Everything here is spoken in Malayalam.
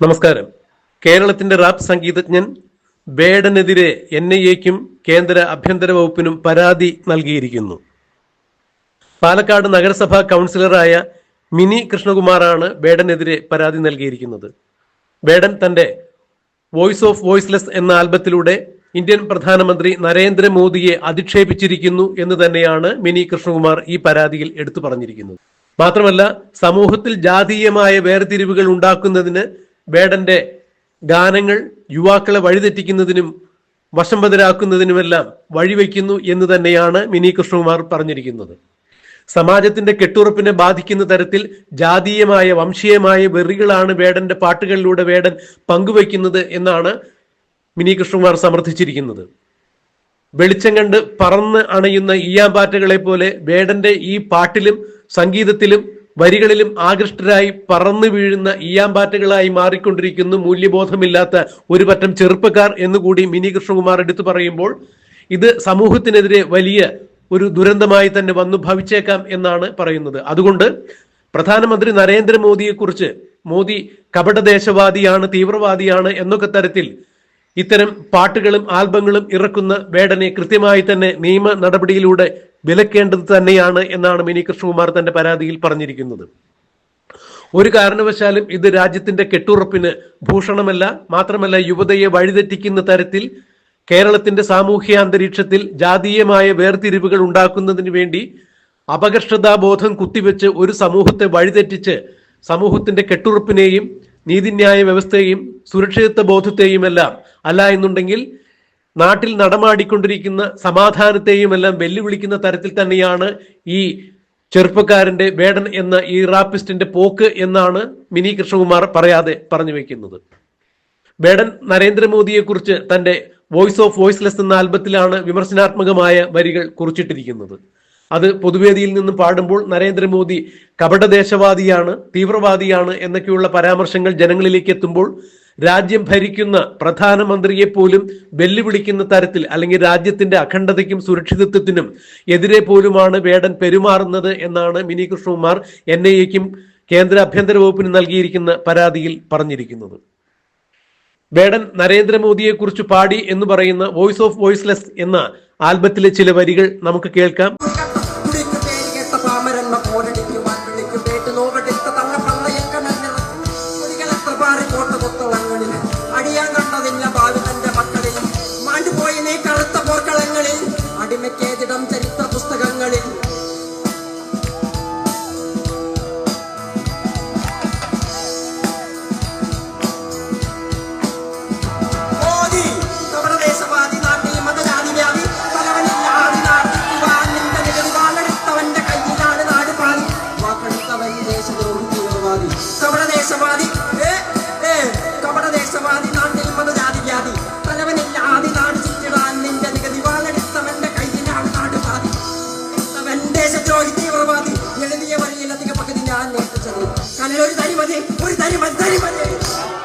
നമസ്കാരം. കേരളത്തിന്റെ റാപ്പ് സംഗീതജ്ഞൻ ബേഡനെതിരെ എൻ ഐ എക്കും കേന്ദ്ര ആഭ്യന്തര വകുപ്പിനും പരാതി നൽകിയിരിക്കുന്നു. പാലക്കാട് നഗരസഭാ കൗൺസിലറായ മിനി കൃഷ്ണകുമാറാണ് ബേഡനെതിരെ പരാതി നൽകിയിരിക്കുന്നത്. ബേഡൻ തന്റെ വോയിസ് ഓഫ് വോയിസ്ലെസ് എന്ന ആൽബത്തിലൂടെ ഇന്ത്യൻ പ്രധാനമന്ത്രി നരേന്ദ്രമോദിയെ അധിക്ഷേപിച്ചിരിക്കുന്നു എന്ന് തന്നെയാണ് മിനി കൃഷ്ണകുമാർ ഈ പരാതിയിൽ എടുത്തു പറഞ്ഞിരിക്കുന്നത്. മാത്രമല്ല സമൂഹത്തിൽ ജാതീയമായ വേർതിരിവുകൾ ഉണ്ടാക്കുന്നതിന് ബേഡന്റെ ഗാനങ്ങൾ യുവാക്കളെ വഴിതെറ്റിക്കുന്നതിനും വശംബദരാക്കുന്നതിനുമെല്ലാം വഴിവെക്കുന്നു എന്ന് തന്നെയാണ് മിനി കൃഷ്ണകുമാർ പറഞ്ഞിരിക്കുന്നത്. സമാജത്തിന്റെ കെട്ടുറപ്പിനെ ബാധിക്കുന്ന തരത്തിൽ ജാതീയമായ വംശീയമായ വെറികളാണ് വേടന്റെ പാട്ടുകളിലൂടെ വേടൻ പങ്കുവയ്ക്കുന്നത് എന്നാണ് മിനി കൃഷ്ണകുമാർ സമർത്ഥിച്ചിരിക്കുന്നത്. വെളിച്ചം കണ്ട് പറന്ന് അണയുന്ന ഈയാമ്പാറ്റകളെ പോലെ വേടന്റെ ഈ പാട്ടിലും സംഗീതത്തിലും വരികളിലും ആകൃഷ്ടരായി പറന്നു വീഴുന്ന ഈയാമ്പാറ്റകളായി മാറിക്കൊണ്ടിരിക്കുന്നു മൂല്യബോധമില്ലാത്ത ഒരു പറ്റം ചെറുപ്പക്കാർ എന്നുകൂടി മിനി കൃഷ്ണകുമാർ എടുത്തു പറയുമ്പോൾ ഇത് സമൂഹത്തിനെതിരെ വലിയ ഒരു ദുരന്തമായി തന്നെ വന്നു ഭവിച്ചേക്കാം എന്നാണ് പറയുന്നത്. അതുകൊണ്ട് പ്രധാനമന്ത്രി നരേന്ദ്രമോദിയെക്കുറിച്ച് മോദി കപടദേശവാദിയാണ് തീവ്രവാദിയാണ് എന്നൊക്കെ തരത്തിൽ ഇത്തരം പാട്ടുകളും ആൽബങ്ങളും ഇറക്കുന്ന വേടനെ കൃത്യമായി തന്നെ നിയമ നടപടിയിലൂടെ വിലക്കേണ്ടത് തന്നെയാണ് എന്നാണ് മിനി കൃഷ്ണകുമാർ തന്റെ പരാതിയിൽ പറഞ്ഞിരിക്കുന്നത്. ഒരു കാരണവശാലും ഇത് രാജ്യത്തിന്റെ കെട്ടുറപ്പിന് ഭൂഷണമല്ല മാത്രമല്ല യുവതയെ വഴിതെറ്റിക്കുന്ന തരത്തിൽ കേരളത്തിന്റെ സാമൂഹ്യ അന്തരീക്ഷത്തിൽ ജാതീയമായ വേർതിരിവുകൾ ഉണ്ടാക്കുന്നതിന് വേണ്ടി അപകർഷതാബോധം കുത്തിവെച്ച് ഒരു സമൂഹത്തെ വഴിതെറ്റിച്ച് സമൂഹത്തിന്റെ കെട്ടുറപ്പിനെയും നീതിന്യായ വ്യവസ്ഥയെയും സുരക്ഷിതത്വ ബോധത്തെയും എല്ലാം അല്ല എന്നുണ്ടെങ്കിൽ നാട്ടിൽ നടമാടിക്കൊണ്ടിരിക്കുന്ന സമാധാനത്തെയും എല്ലാം വെല്ലുവിളിക്കുന്ന തരത്തിൽ തന്നെയാണ് ഈ ചെറുപ്പക്കാരന്റെ വേടൻ എന്ന ഈ റാപ്പിസ്റ്റിന്റെ പോക്ക് എന്നാണ് മിനി കൃഷ്ണകുമാർ പറയാതെ പറഞ്ഞു വെക്കുന്നത്. വേടൻ നരേന്ദ്രമോദിയെക്കുറിച്ച് തന്റെ വോയിസ് ഓഫ് വോയിസ്ലെസ് എന്ന ആൽബത്തിലാണ് വിമർശനാത്മകമായ വരികൾ കുറിച്ചിട്ടിരിക്കുന്നത്. അത് പൊതുവേദിയിൽ നിന്ന് പാടുമ്പോൾ നരേന്ദ്രമോദി കപടദേശവാദിയാണ് തീവ്രവാദിയാണ് എന്നൊക്കെയുള്ള പരാമർശങ്ങൾ ജനങ്ങളിലേക്ക് എത്തുമ്പോൾ രാജ്യം ഭരിക്കുന്ന പ്രധാനമന്ത്രിയെ പോലും വെല്ലുവിളിക്കുന്ന തരത്തിൽ അല്ലെങ്കിൽ രാജ്യത്തിന്റെ അഖണ്ഡതയ്ക്കും സുരക്ഷിതത്വത്തിനും എതിരെ പോലുമാണ് വേടൻ പെരുമാറുന്നത് എന്നാണ് മിനി കൃഷ്ണകുമാർ എൻ ഐ എക്കും കേന്ദ്ര ആഭ്യന്തര വകുപ്പിന് നൽകിയിരിക്കുന്ന പരാതിയിൽ പറഞ്ഞിരിക്കുന്നത്. വേടൻ നരേന്ദ്രമോദിയെ കുറിച്ച് പാടി എന്ന് പറയുന്ന വോയിസ് ഓഫ് വോയിസ്ലെസ് എന്ന ആൽബത്തിലെ ചില വരികൾ നമുക്ക് കേൾക്കാം. 그런 것도 완전히 ഒരു തരി മതി ഒരു തരി മതി തരി മതി